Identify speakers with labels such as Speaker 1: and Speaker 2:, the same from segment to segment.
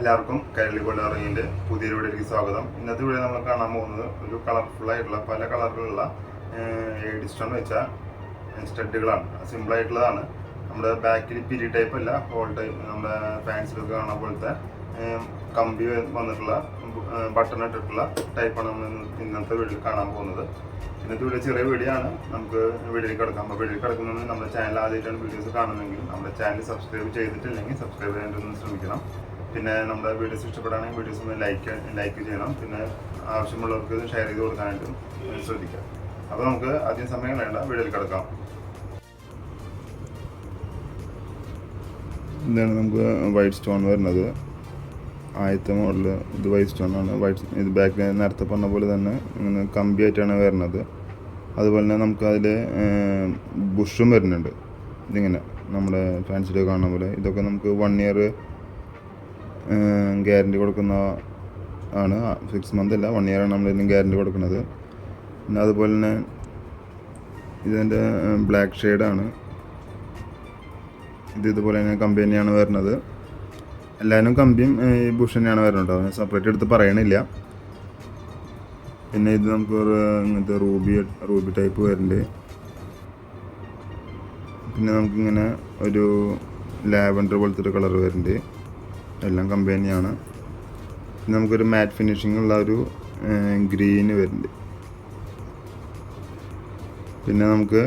Speaker 1: എല്ലാവർക്കും കൈരളി കൊല്ലാറിങ്ങിന്റെ പുതിയ വീഡിയോയിലേക്ക് സ്വാഗതം. ഇന്നത്തെ വീഡിയോ നമ്മൾ കാണാൻ പോകുന്നത് ഒരു കളർഫുൾ ആയിട്ടുള്ള പല കളറിലുള്ള എന്ന് വെച്ച സ്റ്റഡുകളാണ്. സിമ്പിൾ ആയിട്ടുള്ളതാണ്. നമ്മുടെ ബാക്കിൽ പിരി ടൈപ്പ് അല്ല ഹോൾ ടൈപ്പ് നമ്മുടെ ഫാൻസിലൊക്കെ കാണുന്ന പോലത്തെ കമ്പി വന്നിട്ടുള്ള ബട്ടൺ ഇട്ടിട്ടുള്ള ടൈപ്പാണ് നമ്മൾ ഇന്നത്തെ വീഡിയോയിൽ കാണാൻ പോകുന്നത്. ഇന്നത്തെ വീഡിയോ ചെറിയ വീഡിയോ ആണ്. നമുക്ക് വീഡിയോയിൽ കിടക്കാം. അപ്പോൾ വീഡിയോയിൽ കിടക്കുന്നതിന് നമ്മുടെ ചാനൽ ആദ്യമായിട്ടാണ് വീഡിയോസ് കാണുന്നതെങ്കിൽ നമ്മുടെ ചാനൽ സബ്സ്ക്രൈബ് ചെയ്തിട്ടില്ലെങ്കിൽ സബ്സ്ക്രൈബ് ചെയ്യാൻ ശ്രമിക്കണം. പിന്നെ നമ്മുടെ വീഡിയോസ് ഇഷ്ടപ്പെടുകയാണെങ്കിൽ വീഡിയോസ് ഒന്ന് ലൈക്ക് ലൈക്ക് ചെയ്യണം. പിന്നെ ആവശ്യമുള്ളവർക്ക് ഷെയർ ചെയ്ത് കൊടുക്കാനായിട്ടും ശ്രദ്ധിക്കാം. അപ്പോൾ നമുക്ക് അധികം സമയം വേണ്ട. വീഡിയോയിൽ കിടക്കാം. ഇതാണ് നമുക്ക് വൈറ്റ് സ്റ്റോൺ വരുന്നത്. ആദ്യത്തെ മോഡൽ ഇത് വൈറ്റ് സ്റ്റോൺ ആണ്. വൈറ്റ് ഇത് ബാക്ക് നേരത്തെ പറഞ്ഞ പോലെ തന്നെ ഇങ്ങനെ കമ്പിയായിട്ടാണ് വരുന്നത്. അതുപോലെ തന്നെ നമുക്ക് അതിൽ ബുഷും വരുന്നുണ്ട്. ഇതിങ്ങനെ നമ്മുടെ ഫാൻസിലൊക്കെ കാണുന്ന പോലെ. ഇതൊക്കെ നമുക്ക് വൺ ഇയർ ഗ്യാരണ്ടി കൊടുക്കുന്ന ആണ്. സിക്സ് മന്ത് അല്ല വൺ ഇയറാണ് നമ്മൾ ഇതിന് ഗ്യാരണ്ടി കൊടുക്കുന്നത്. പിന്നെ അതുപോലെ തന്നെ ഇതിന്റെ ബ്ലാക്ക് ഷെയ്ഡാണ് ഇത് ഇതുപോലെ തന്നെ കമ്പനിയാണ് വരുന്നത്. എല്ലാവരും കമ്പിയും ഈ ബുഷ് തന്നെയാണ് വരുന്നത് കേട്ടോ. സെപ്പറേറ്റ് എടുത്ത് പറയണില്ല. പിന്നെ ഇത് നമുക്ക് ഇങ്ങനത്തെ റൂബി റൂബി ടൈപ്പ് വരുന്നുണ്ട്. പിന്നെ നമുക്കിങ്ങനെ ഒരു ലാവൻഡർ പോലത്തെ ഒരു കളർ വരുന്നുണ്ട്. എല്ലാം കമ്പനിയാണ് നമുക്കൊരു മാറ്റ് ഫിനിഷിംഗ് ഉള്ള ഒരു ഗ്രീന് വരുന്നുണ്ട്. പിന്നെ നമുക്ക്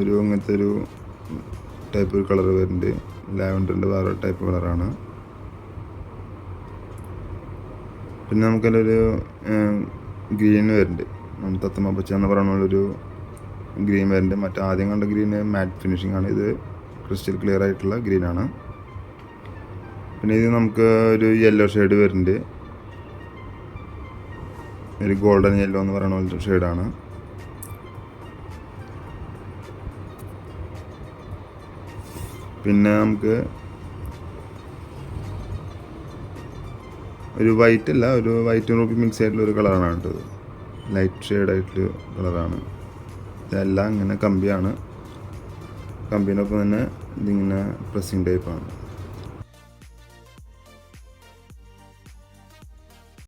Speaker 1: ഒരു അങ്ങനത്തെ ഒരു ടൈപ്പ് ഒരു കളർ വരുന്നുണ്ട്. ലാവൻഡറിന്റെ വേറെ ടൈപ്പ് കളറാണ് പിന്നെ നമുക്കതിലൊരു ഗ്രീൻ വരുന്നുണ്ട്. നമ്മൾ തത്തമ്മ പച്ച എന്ന് പറയുന്ന ഒരു ഗ്രീൻ വരുന്നുണ്ട്. മറ്റേ ആദ്യം കണ്ട ഗ്രീന് മാറ്റ് ഫിനിഷിംഗ് ആണ്. ഇത് ക്രിസ്റ്റൽ ക്ലിയർ ആയിട്ടുള്ള ഗ്രീൻ ആണ്. പിന്നെ ഇത് നമുക്ക് ഒരു യെല്ലോ ഷെയ്ഡ് വരുന്നുണ്ട്. ഒരു ഗോൾഡൻ യെല്ലോ എന്ന് പറയുന്ന പോലത്തെ ഷെയ്ഡാണ് പിന്നെ നമുക്ക് ഒരു വൈറ്റ് അല്ല ഒരു വൈറ്റ് റൂപ്പി മിക്സ് ആയിട്ടുള്ള ഒരു കളറാണ് കേട്ടത് ലൈറ്റ് ഷെയ്ഡ് ആയിട്ടുള്ള കളറാണ് ഇതെല്ലാം ഇങ്ങനെ കമ്പിയാണ്. കമ്പിനൊപ്പം തന്നെ ഇതിങ്ങനെ പ്രസ്സിങ് ടൈപ്പാണ്